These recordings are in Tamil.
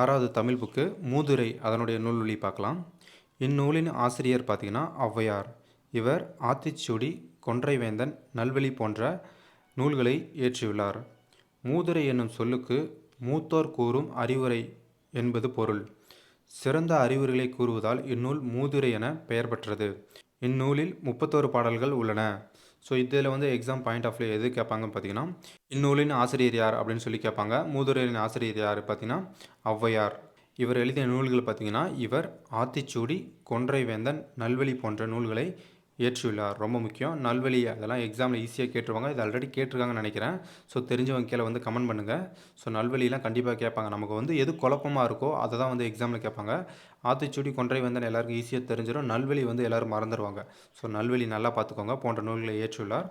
ஆறாவது தமிழ் புக்கு மூதுரை அதனுடைய நூல்வழி பார்க்கலாம். இந்நூலின் ஆசிரியர் பார்த்தீங்கன்னா ஔவையார். இவர் ஆத்திச்சுடி கொன்றைவேந்தன் நல்வழி போன்ற நூல்களை இயற்றியுள்ளார். மூதுரை என்னும் சொல்லுக்கு மூத்தோர் கூறும் அறிவுரை என்பது பொருள். சிறந்த அறிவுரைகளை கூறுவதால் இந்நூல் மூதுரை என பெயர் பெற்றது. இந்நூலில் முப்பத்தோரு பாடல்கள் உள்ளன. ஸோ இதில் வந்து எக்ஸாம் பாயிண்ட் ஆஃப் எது கேட்பாங்கன்னு பார்த்தீங்கன்னா இந்நூலின் ஆசிரியர் யார் அப்படின்னு சொல்லி கேட்பாங்க மூதுரையின் ஆசிரியர் யார் பார்த்தீங்கன்னா ஔவையார். இவர் எழுதிய நூல்கள் பார்த்தீங்கன்னா இவர் ஆத்திச்சூடி கொன்றைவேந்தன் நல்வழி போன்ற நூல்களை இயற்றியுள்ளார் ரொம்ப முக்கியம். நல்வழி அதெல்லாம் எக்ஸாமில் ஈஸியாக கேட்டுருவாங்க. இது ஆல்ரெடி கேட்டிருக்காங்கன்னு நினைக்கிறேன். ஸோ தெரிஞ்சவங்க கீழே வந்து கமெண்ட் பண்ணுங்கள் ஸோ நல்வழியெலாம் கண்டிப்பாக கேட்பாங்க. நமக்கு வந்து எது குழப்பமாக இருக்கோ அதை தான் வந்து எக்ஸாமில் கேட்பாங்க. ஆத்திச்சூடி கொன்றை வந்தன் எல்லாருக்கும் ஈஸியாக தெரிஞ்சிடும் நல்வழி வந்து எல்லோரும் மறந்துடுவாங்க ஸோ நல்வழி நல்லா பார்த்துக்கோங்க. போன்ற நூல்களை ஏற்றியுள்ளார்.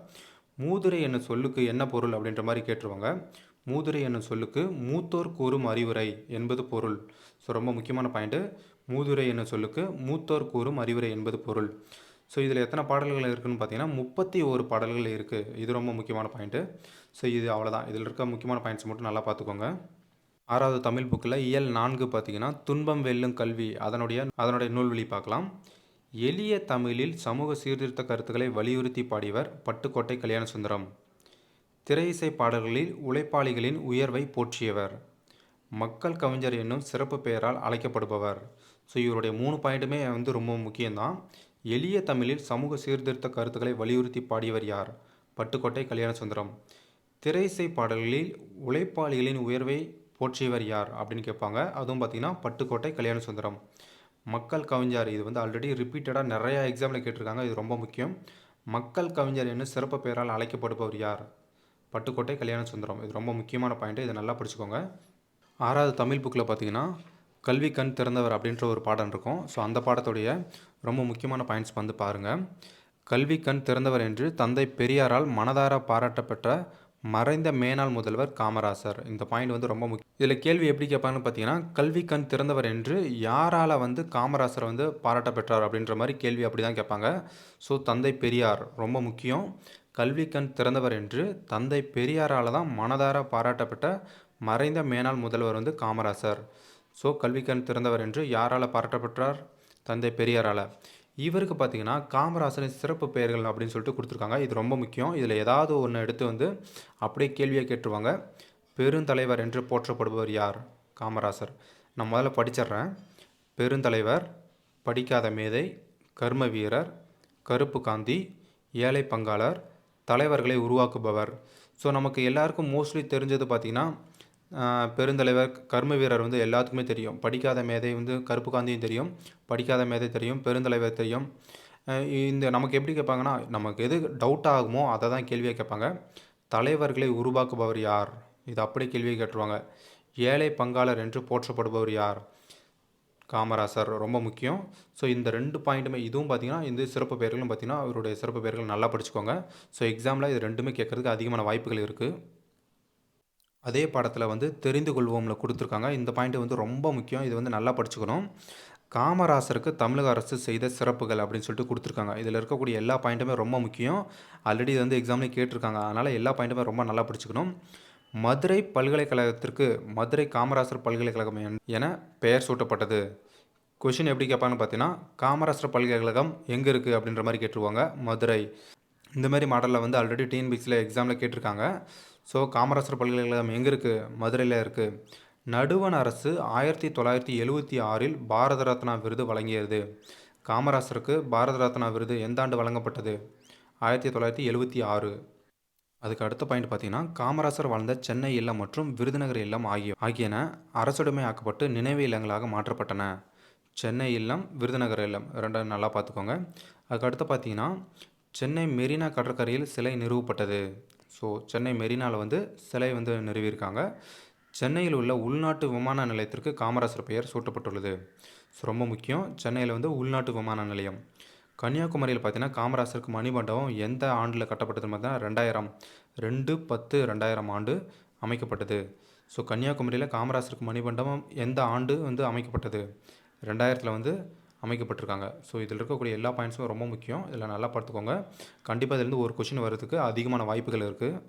மூதுரை என்ன சொல்லுக்கு என்ன பொருள் அப்படின்ற மாதிரி கேட்டுருவாங்க. மூதுரை என்னும் சொல்லுக்கு மூத்தோர் கூறும் அறிவுரை என்பது பொருள். ஸோ ரொம்ப முக்கியமான பாயிண்ட்டு மூதுரை என்னும் சொல்லுக்கு மூத்தோர் கூறும் அறிவுரை என்பது பொருள். ஸோ இதில் எத்தனை பாடல்கள் இருக்குதுன்னு பார்த்தீங்கன்னா முப்பத்தி ஒரு பாடல்கள் இருக்குது இது ரொம்ப முக்கியமான பாயிண்ட்டு ஸோ இது அவ்வளோதான் இதில் இருக்க முக்கியமான பாயிண்ட்ஸ் மட்டும் நல்லா பார்த்துக்கோங்க. ஆறாவது தமிழ் புக்கில் இயல் நான்கு பார்த்தீங்கன்னா துன்பம் வெல்லும் கல்வி. அதனுடைய அதனுடைய நூல்வழி பார்க்கலாம். எளிய தமிழில் சமூக சீர்திருத்த கருத்துக்களை வலியுறுத்தி பாடியவர் பட்டுக்கோட்டை கல்யாண சுந்தரம் திரை இசை பாடல்களில் உழைப்பாளிகளின் உயர்வை போற்றியவர். மக்கள் கவிஞர் என்னும் சிறப்பு பெயரால் அழைக்கப்படுபவர். ஸோ இவருடைய மூணு பாயிண்ட்டுமே வந்து ரொம்ப முக்கியம்தான். எளிய தமிழில் சமூக சீர்திருத்த கருத்துக்களை வலியுறுத்தி பாடியவர் யார்? பட்டுக்கோட்டை கல்யாணசுந்தரம். திரைசை பாடல்களில் உழைப்பாளிகளின் உயர்வை போற்றியவர் யார்? அப்படின்னு கேட்பாங்க. அதுவும் பார்த்திங்கன்னா பட்டுக்கோட்டை கல்யாணசுந்தரம். மக்கள் கவிஞர் இது வந்து ஆல்ரெடி ரிப்பீட்டடாக நிறையா எக்ஸாமில் கேட்டிருக்காங்க. இது ரொம்ப முக்கியம். மக்கள் கவிஞர் என்ன சிறப்பு பெயரால் அழைக்கப்படுபவர் யார்? பட்டுக்கோட்டை கல்யாண சுந்தரம் இது ரொம்ப முக்கியமான பாயிண்ட்டு இதை நல்லா படிச்சுக்கோங்க. ஆறாவது தமிழ் புக்கில் பார்த்தீங்கன்னா கல்வி கண் திறந்தவர் அப்படின்ற ஒரு பாடம் இருக்கும். ஸோ அந்த பாடத்துடைய ரொம்ப முக்கியமான பாயிண்ட்ஸ் வந்து பாருங்கள் கல்வி கண் திறந்தவர் என்று தந்தை பெரியாரால் மனதார பாராட்டப்பெற்ற மறைந்த மேனாள் முதல்வர் காமராசர். இந்த பாயிண்ட் வந்து ரொம்ப முக்கியம். இதில் கேள்வி எப்படி கேட்பாங்கன்னு பார்த்தீங்கன்னா கல்வி கண் திறந்தவர் என்று யாரால் வந்து காமராசர் வந்து பாராட்ட பெற்றார் அப்படின்ற மாதிரி கேள்வி அப்படி தான் கேட்பாங்க. ஸோ தந்தை பெரியார் ரொம்ப முக்கியம். கல்வி கண் திறந்தவர் என்று தந்தை பெரியாரால் தான் மனதார பாராட்டப்பட்ட மறைந்த மேனாள் முதல்வர் வந்து காமராசர். ஸோ கல்விக்கண் திறந்தவர் என்று யாரால் பாராட்டப்பட்டார்? தந்தை பெரியாரால். இவருக்கு பார்த்தீங்கன்னா காமராசரின் சிறப்பு பெயர்கள் அப்படின்னு சொல்லிட்டு கொடுத்துருக்காங்க. இது ரொம்ப முக்கியம். இதில் ஏதாவது ஒன்று எடுத்து வந்து அப்படியே கேள்வியை கேட்டுருவாங்க. பெருந்தலைவர் என்று போற்றப்படுபவர் யார்? காமராசர். நான் முதல்ல படிச்சிட்றேன். பெருந்தலைவர் படிக்காத மேதை கர்ம வீரர் கருப்பு காந்தி ஏழை பங்காளர் தலைவர்களை உருவாக்குபவர். ஸோ நமக்கு எல்லாருக்கும் மோஸ்ட்லி தெரிஞ்சது பார்த்திங்கன்னா பெருந்தலைவர் கர்ம வீரர் வந்து எல்லாத்துக்குமே தெரியும். படிக்காத மேதை வந்து கருப்பு காந்தியும் தெரியும். படிக்காத மேதை தெரியும். பெருந்தலைவர் தெரியும். இந்த நமக்கு எப்படி கேட்பாங்கன்னா நமக்கு எது டவுட் ஆகுமோ அதை தான் கேள்வியாக கேட்பாங்க. தலைவர்களை உருவாக்குபவர் யார்? இது அப்படியே கேள்வியை கேட்டுருவாங்க. ஏழை பங்காளர் என்று போற்றப்படுபவர் யார்? காமராசர் ரொம்ப முக்கியம். ஸோ இந்த ரெண்டு பாயிண்ட்டுமே இதுவும் பார்த்தீங்கன்னா இந்த சிறப்பு பெயர்களும் பார்த்திங்கன்னா அவருடைய சிறப்பு பெயர்கள் நல்லா படிச்சுக்கோங்க. ஸோ எக்ஸாமில் இது ரெண்டுமே கேட்குறதுக்கு அதிகமான வாய்ப்புகள் இருக்குது அதே பாடத்தில் வந்து தெரிந்து கொள்வோம்ல கொடுத்துருக்காங்க. இந்த பாயிண்ட் வந்து ரொம்ப முக்கியம். இது வந்து நல்லா படிச்சுக்கணும். காமராசருக்கு தமிழக அரசு செய்த சிறப்புகள் அப்படின்னு சொல்லிட்டு கொடுத்துருக்காங்க. இதில் இருக்கக்கூடிய எல்லா பாயிண்ட்டுமே ரொம்ப முக்கியம். ஆல்ரெடி இது வந்து எக்ஸாம்லேயும் கேட்டிருக்காங்க. அதனால் எல்லா பாயிண்ட்டுமே ரொம்ப நல்லா படிச்சுக்கணும். மதுரை பல்கலைக்கழகத்திற்கு மதுரை காமராசர் பல்கலைக்கழகம் என பெயர் சூட்டப்பட்டது. கொஷின் எப்படி கேட்பாங்கன்னு பார்த்தீங்கன்னா காமராசர் பல்கலைக்கழகம் எங்கே இருக்குது அப்படின்ற மாதிரி கேட்டுருவாங்க. மதுரை. இந்த மாதிரி மாடலில் வந்து ஆல்ரெடி டிஎன்பிஎஸ்சியில் எக்ஸாமில் கேட்டிருக்காங்க. ஸோ காமராசர் பல்கலைக்கழகம் எங்கே இருக்குது மதுரையில் இருக்குது நடுவண் அரசு ஆயிரத்தி தொள்ளாயிரத்தி எழுவத்தி ஆறில் பாரத ரத்னா விருது வழங்கியது. காமராசருக்கு பாரத ரத்னா விருது எந்த ஆண்டு வழங்கப்பட்டது? ஆயிரத்தி தொள்ளாயிரத்தி எழுவத்தி ஆறு. அதுக்கு அடுத்த பாயிண்ட் பார்த்தீங்கன்னா காமராசர் வாழ்ந்த சென்னை இல்லம் மற்றும் விருதுநகர் இல்லம் ஆகிய ஆகியன அரசுடைமை ஆக்கப்பட்டு நினைவு இல்லங்களாக மாற்றப்பட்டன. சென்னை இல்லம் விருதுநகர் இல்லம் ரெண்டும் நல்லா பார்த்துக்கோங்க அதுக்கு அடுத்து பார்த்தீங்கன்னா சென்னை மெரினா கடற்கரையில் சிலை நிறுவப்பட்டது. ஸோ சென்னை மெரினாவில் வந்து சிலை வந்து நிறுவியிருக்காங்க. சென்னையில் உள்ள உள்நாட்டு விமான நிலையத்திற்கு காமராசர் பெயர் சூட்டப்பட்டுள்ளது. ஸோ ரொம்ப முக்கியம். சென்னையில் வந்து உள்நாட்டு விமான நிலையம். கன்னியாகுமரியில் பார்த்தீங்கன்னா காமராசருக்கு மணிமண்டபம் எந்த ஆண்டில் கட்டப்பட்டதுன்னு பார்த்தீங்கன்னா ரெண்டாயிரம் ரெண்டு பத்து ரெண்டாயிரம் ஆண்டு அமைக்கப்பட்டது. ஸோ கன்னியாகுமரியில் காமராசருக்கு மணிமண்டபம் எந்த ஆண்டு வந்து அமைக்கப்பட்டது? ரெண்டாயிரத்தில் வந்து அமைக்கப்பட்டிருக்காங்க. ஸோ இதில் இருக்கக்கூடிய எல்லா பாயிண்ட்ஸும் ரொம்ப முக்கியம். இதில் நல்லா பார்த்துக்கோங்க. கண்டிப்பாக இதுலேருந்து ஒரு கொஷின் வரதுக்கு அதிகமான வாய்ப்புகள் இருக்குது